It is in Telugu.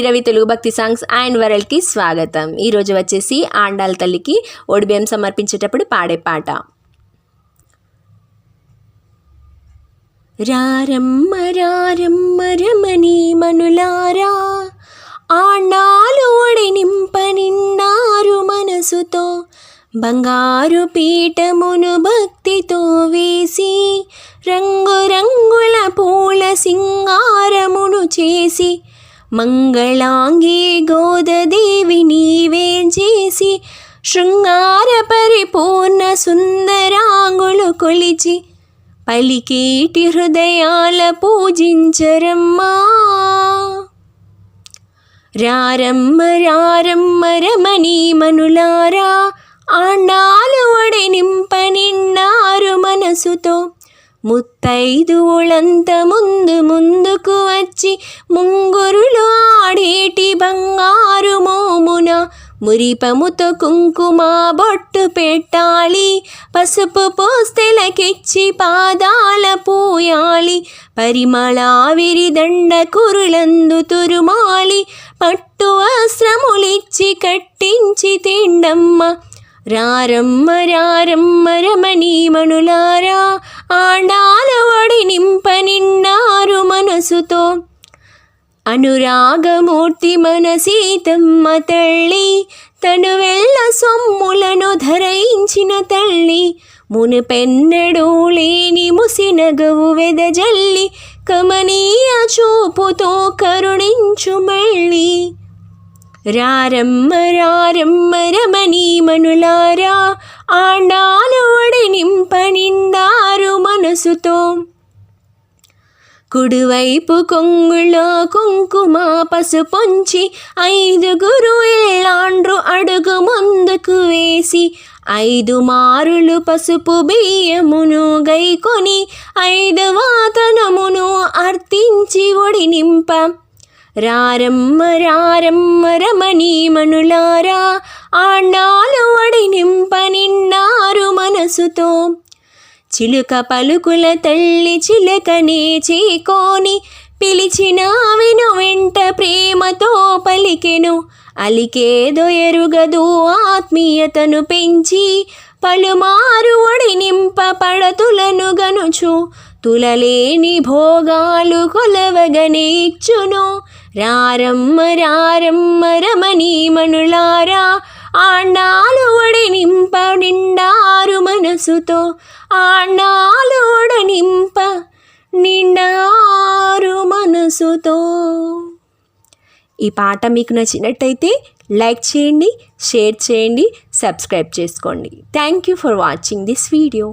రవి తెలుగు భక్తి సాంగ్స్ అండ్ వరల్డ్కి స్వాగతం. ఈరోజు వచ్చేసి ఆండాల తల్లికి ఒడిబియ్యం సమర్పించేటప్పుడు పాడే పాట. రారమ్మ రారమ్మ రమణి మనులారా ఆండాలు ఒడి నింప నిన్నారు మనసుతో. బంగారు పీఠమును భక్తితో వేసి రంగురంగుల పూల సింగారమును చేసి మంగళాంగి గోదదేవి నీవే చేసి శృంగార పరిపూర్ణ సుందరాంగులు కొలిచి పలికేటి హృదయాల పూజించరమ్మా. రారమ్మ రారమ్మ రమణి మనులారా ఆండాలు ఒడి నింప నిన్నారు మనసుతో ముత్తైదువులంత ముందు ముందుకు వచ్చి ముంగురులు ఆడేటి బంగారు మోమున మురిపముతో కుంకుమ బొట్టు పెట్టాలి. పసుపు పోస్తెలకిచ్చి పాదాల పూయాలి. పరిమళావిరి దండ కురులందు తురుమాలి. పట్టు వస్త్రములిచ్చి కట్టించి తిండమ్మ రారమ్మ రారమ్మ రమణి మణులారా ఆండాల ఒడి నింప నిన్నారు మనసుతో. అనురాగమూర్తి మన సీతమ్మ తల్లి తను వెళ్ళ సొమ్ములను ధరించిన తల్లి మునుపెన్నడూ లేని ముసినగవు వెదజల్లి కమనీయ చూపుతో కరుణించు మళ్ళీ. రారమ్మ రారమ్మ రమణి మనులారా ఆండాలు ఒడి నింప మనసుతో కుడివైపు కొంగులో కుంకుమ పసుపొంచి ఐదుగురు ఎల్లాండ్రు అడుగు ముందుకు వేసి ఐదు మారులు పసుపు బియ్యమును గైకొని ఐదు వాతనమును అర్థించి ఒడి నింప రారమ్మ రారమ్మ రమణి మనులారా ఆండాలు ఒడి మనసుతో. చిలుక పలుకుల తల్లి చిలకనే చీకోని పిలిచిన విను వెంట ప్రేమతో పలికెను. అలికేదో ఎరుగదు ఆత్మీయతను పెంచి పలుమారు ఒడి నింప పడతులను గనుచు. తులలేని భోగాలు కొలవగనే ఇచ్చును రారమ్మ రారమ్మ రమణి మనులారా ఆండాలు ఒడి నింప నిండారు మనసుతో ఆండాలు ఒడ నింప నిండారు మనసుతో. ఈ పాట మీకు నచ్చినట్టయితే లైక్ చేయండి షేర్ చేయండి సబ్స్క్రైబ్ చేసుకోండి. Thank you for watching this video